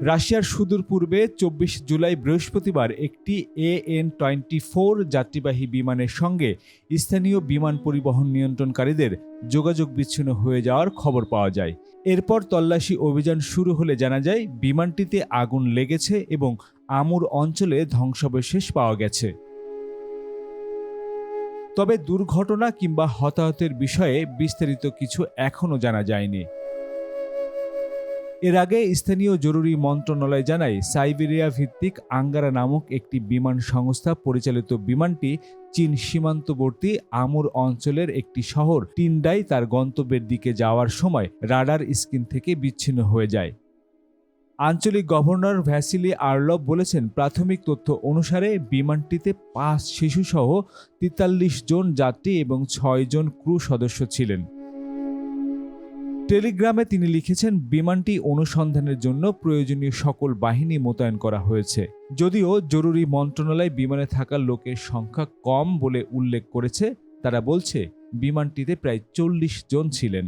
রাশিয়ার সুদূর পূর্বে চব্বিশ জুলাই বৃহস্পতিবার একটি এ এন টোয়েন্টি ফোর যাত্রীবাহী বিমানের সঙ্গে স্থানীয় বিমান পরিবহন নিয়ন্ত্রণকারীদের যোগাযোগ বিচ্ছিন্ন হয়ে যাওয়ার খবর পাওয়া যায়। এরপর তল্লাশি অভিযান শুরু হলে জানা যায়, বিমানটিতে আগুন লেগেছে এবং আমুর অঞ্চলে ধ্বংসাবশেষ পাওয়া গেছে। তবে দুর্ঘটনা কিংবা হতাহতের বিষয়ে বিস্তারিত কিছু এখনও জানা যায়নি। এর আগে স্থানীয় জরুরি মন্ত্রণালয় জানায়, সাইবেরিয়া ভিত্তিক আঙ্গারা নামক একটি বিমান সংস্থা পরিচালিত বিমানটি চীন সীমান্তবর্তী আমুর অঞ্চলের একটি শহর টিন্ডাই তার গন্তব্যের দিকে যাওয়ার সময় রাডার স্ক্রিন থেকে বিচ্ছিন্ন হয়ে যায়। আঞ্চলিক গভর্নর ভ্যাসিলি আর্লভ বলেছেন, প্রাথমিক তথ্য অনুসারে বিমানটিতে পাঁচ শিশুসহ তেতাল্লিশ জন যাত্রী এবং ছয় জন ক্রু সদস্য ছিলেন। টেলিগ্রামে তিনি লিখেছেন, বিমানটি অনুসন্ধানের জন্য প্রয়োজনীয় সকল বাহিনী মোতায়েন করা হয়েছে। যদিও জরুরি মন্ত্রণালয় বিমানে থাকা লোকের সংখ্যা কম বলে উল্লেখ করেছে, তারা বলছে, বিমানটিতে প্রায় চল্লিশ জন ছিলেন।